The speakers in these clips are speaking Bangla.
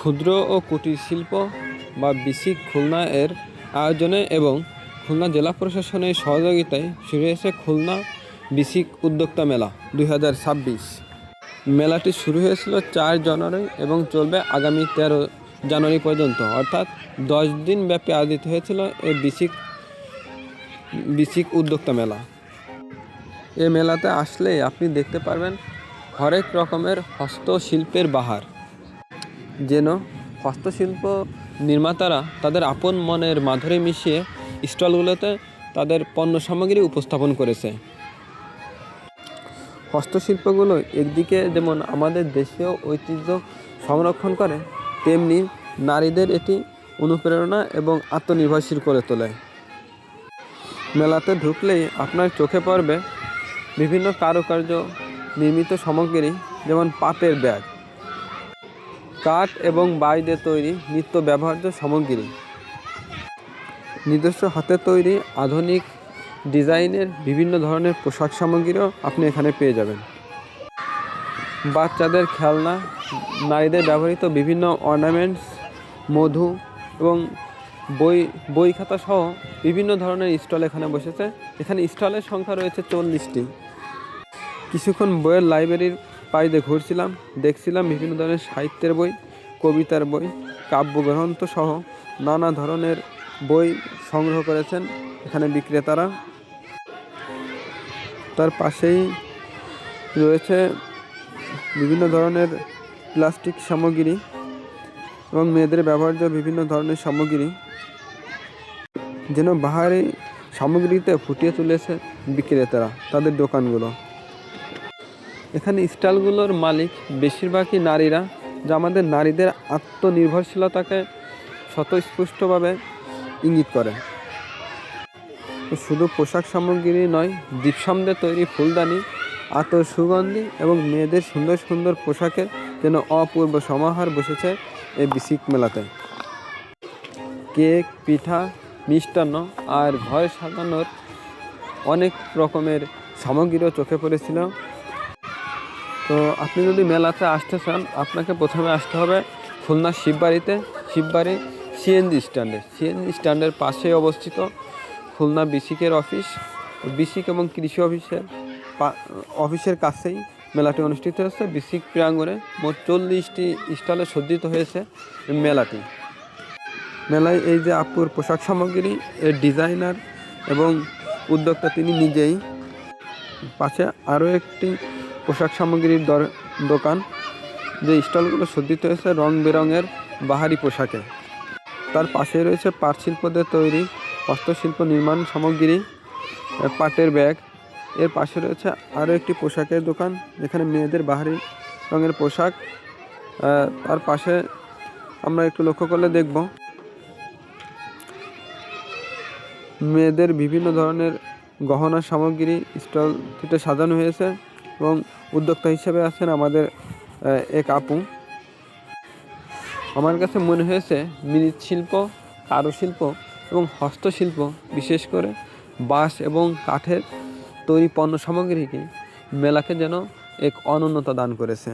ক্ষুদ্র ও কুটির শিল্প বা বিসিক খুলনা এর আয়োজনে এবং খুলনা জেলা প্রশাসনের সহযোগিতায় শুরু হয়েছে খুলনা বিসিক উদ্যোক্তা মেলা দু হাজার ছাব্বিশ। মেলাটি শুরু হয়েছিল চার জানুয়ারি এবং চলবে আগামী তেরো জানুয়ারি পর্যন্ত, অর্থাৎ দশ দিন ব্যাপী আয়োজিত হয়েছিল এই বিসিক বিসিক উদ্যোক্তা মেলা। এ মেলাতে আসলেই আপনি দেখতে পারবেন হরেক রকমের হস্তশিল্পের বাহার। যেন হস্তশিল্প নির্মাতারা তাদের আপন মনের মাধুরী মিশিয়ে স্টলগুলোতে তাদের পণ্য সামগ্রী উপস্থাপন করেছে। হস্তশিল্পগুলো একদিকে যেমন আমাদের দেশীয় ঐতিহ্য সংরক্ষণ করে, তেমনি নারীদের এটি অনুপ্রেরণা এবং আত্মনির্ভরশীল করে তোলে। মেলাতে ঢুকলেই আপনার চোখে পড়বে বিভিন্ন কারুকার্য নির্মিত সামগ্রী, যেমন পাটের ব্যাগ। কাঠ এবং বাইরে তৈরি নিত্য ব্যবহার্য সামগ্রী। নিজস্ব হাতে তৈরি আধুনিক ডিজাইনের বিভিন্ন ধরনের পোশাক সামগ্রীও আপনি এখানে পেয়ে যাবেন। বাচ্চাদের খেলনা, নারীদের ব্যবহৃত বিভিন্ন অর্নামেন্টস, মধু এবং বই বই খাতা সহ বিভিন্ন ধরনের স্টল এখানে বসেছে। এখানে স্টলের সংখ্যা রয়েছে চল্লিশটি। কিছুক্ষণ বইয়ের লাইব্রেরির পাইতে ঘুরছিলাম, দেখছিলাম বিভিন্ন ধরনের সাহিত্যের বই, কবিতার বই, কাব্যগ্রন্থ সহ নানা ধরনের বই সংগ্রহ করেছেন এখানে বিক্রেতারা। তার পাশেই রয়েছে বিভিন্ন ধরনের প্লাস্টিক সামগ্রী এবং মেয়েদের ব্যবহার্য বিভিন্ন ধরনের সামগ্রী। যেন বাহারি সামগ্রীতে ফুটিয়ে তুলেছে বিক্রেতারা, তাদের দোকানগুলো। এখানে স্টলগুলোর মালিক বেশিরভাগই নারীরা, যা আমাদের নারীদের আত্মনির্ভরশীলতাকে স্বতঃস্ফূর্তভাবে ইঙ্গিত করে। শুধু পোশাক সামগ্রী নয় দীপসামদের তৈরি ফুলদানি, আতর সুগন্ধি এবং মেয়েদের সুন্দর সুন্দর পোশাকের যেন অপূর্ব সমাহার বসেছে এই বিসিক মেলাতে। কেক, পিঠা, মিষ্টান্ন আর ঘর সাজানোর অনেক রকমের সামগ্রীও চোখে পড়েছিল। তো আপনি যদি মেলাতে আসতে চান, আপনাকে প্রথমে আসতে হবে খুলনা শিববাড়িতে, শিববাড়ি সিএনজি স্ট্যান্ডে। সিএনজি স্ট্যান্ডের পাশে অবস্থিত খুলনা বিসিকের অফিস। বিসিক এবং কৃষি অফিসের অফিসের কাছেই মেলাটি অনুষ্ঠিত হয়েছে। বিসিক প্রাঙ্গণে মোট চল্লিশটি স্টলে সজ্জিত হয়েছে মেলাটি। মেলায় এই যে আপুর পোশাক সামগ্রী, এর ডিজাইনার এবং উদ্যোক্তা তিনি নিজেই। পাশে আরও একটি পোশাক সামগ্রীর দর- দোকান, যে স্টলগুলো সজ্জিত হয়েছে রং বেরঙের বাহারি পোশাকে। তার পাশে রয়েছে পাট শিল্পদের তৈরি হস্তশিল্প নির্মাণ সামগ্রী পাটের ব্যাগ। এর পাশে রয়েছে আরও একটি পোশাকের দোকান, যেখানে মেয়েদের বাহারি রঙের পোশাক। তার পাশে আমরা একটু লক্ষ্য করলে দেখব মেয়েদের বিভিন্ন ধরনের গহনা সামগ্রী স্টলটিতে সাজানো হয়েছে। এবং উদ্যোক্তা হিসেবে আছেন আমাদের এক আপু। আমার কাছে মনে হয়েছে মৃৎশিল্প কারুশিল্প এবং হস্তশিল্প, বিশেষ করে বাঁশ এবং কাঠের তৈরি পণ্য সামগ্রীকে মেলাকে যেন এক অনন্যতা দান করেছে।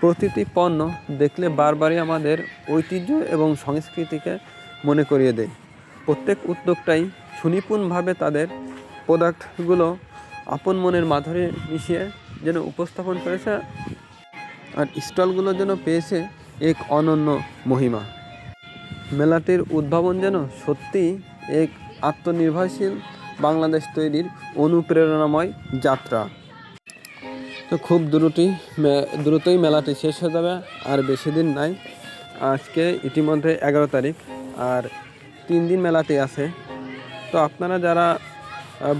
প্রতিটি পণ্য দেখলে বারবারই আমাদের ঐতিহ্য এবং সংস্কৃতিকে মনে করিয়ে দেয়। প্রত্যেক উদ্যোগটাই সুনিপুণভাবে তাদের প্রোডাক্টগুলো আপন মনের মাধুরী মিশিয়ে যেন উপস্থাপন করেছে আর স্টলগুলো যেন পেয়েছে এক অনন্য মহিমা। মেলাটির উদ্ভাবন যেন সত্যি এক আত্মনির্ভরশীল বাংলাদেশ তৈরির অনুপ্রেরণাময় যাত্রা। তো খুব দ্রুতই দ্রুতই মেলাটি শেষ হয়ে যাবে আর বেশি দিন নাই। আজকে ইতিমধ্যে এগারো তারিখ আর তিন দিন মেলাটি আছে। তো আপনারা যারা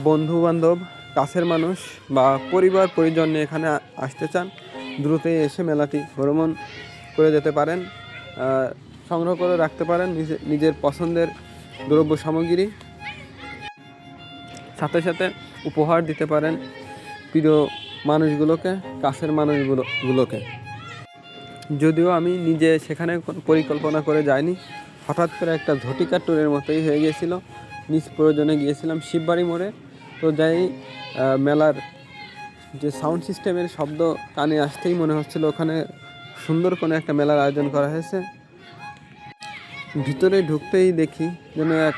বন্ধু বান্ধব কাছের মানুষ বা পরিবার, পরিজন এখানে আসতে চান, দ্রুতই এসে মেলাটি ভ্রমণ করে যেতে পারেন সংগ্রহ করে রাখতে পারেন নিজে, নিজের পছন্দের দ্রব্য সামগ্রী। সাথে সাথে উপহার দিতে পারেন প্রিয় মানুষগুলোকে, কাছের মানুষগুলো, গুলোকে। যদিও আমি নিজে সেখানে পরিকল্পনা করে যাইনি, হঠাৎ করে একটা ঝটিকা ট্যুরের মতোই হয়ে গিয়েছিল। নিজ প্রয়োজনে গিয়েছিলাম শিববাড়ি মোড়ে। তো যাই মেলার যে সাউন্ড সিস্টেমের শব্দ কানে আসতেই মনে হচ্ছিল ওখানে সুন্দর কোনো একটা মেলার আয়োজন করা হয়েছে। ভিতরে ঢুকতেই দেখি যেন এক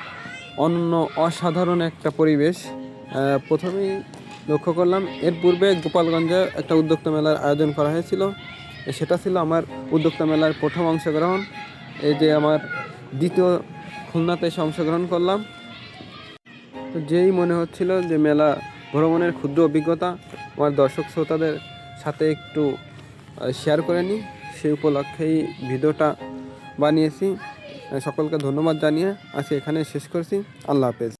অন্য অসাধারণ একটা পরিবেশ। প্রথমেই লক্ষ্য করলাম, এর পূর্বে গোপালগঞ্জে একটা উদ্যোক্তা মেলার আয়োজন করা হয়েছিল। সেটা ছিল আমার উদ্যোক্তা মেলার প্রথম অংশগ্রহণ। এই যে আমার দ্বিতীয় খুলনাতে এসে অংশগ্রহণ করলাম। তো যেই মনে হচ্ছিল যে মেলা ভ্রমণের ক্ষুদ্র অভিজ্ঞতা আমার দর্শক শ্রোতাদের সাথে একটু শেয়ার করে নিই। সেই উপলক্ষেই ভিডিওটা বানিয়েছি। সকলকে ধন্যবাদ জানিয়ে আজকে এখানে শেষ করছি। আল্লাহ হাফেজ।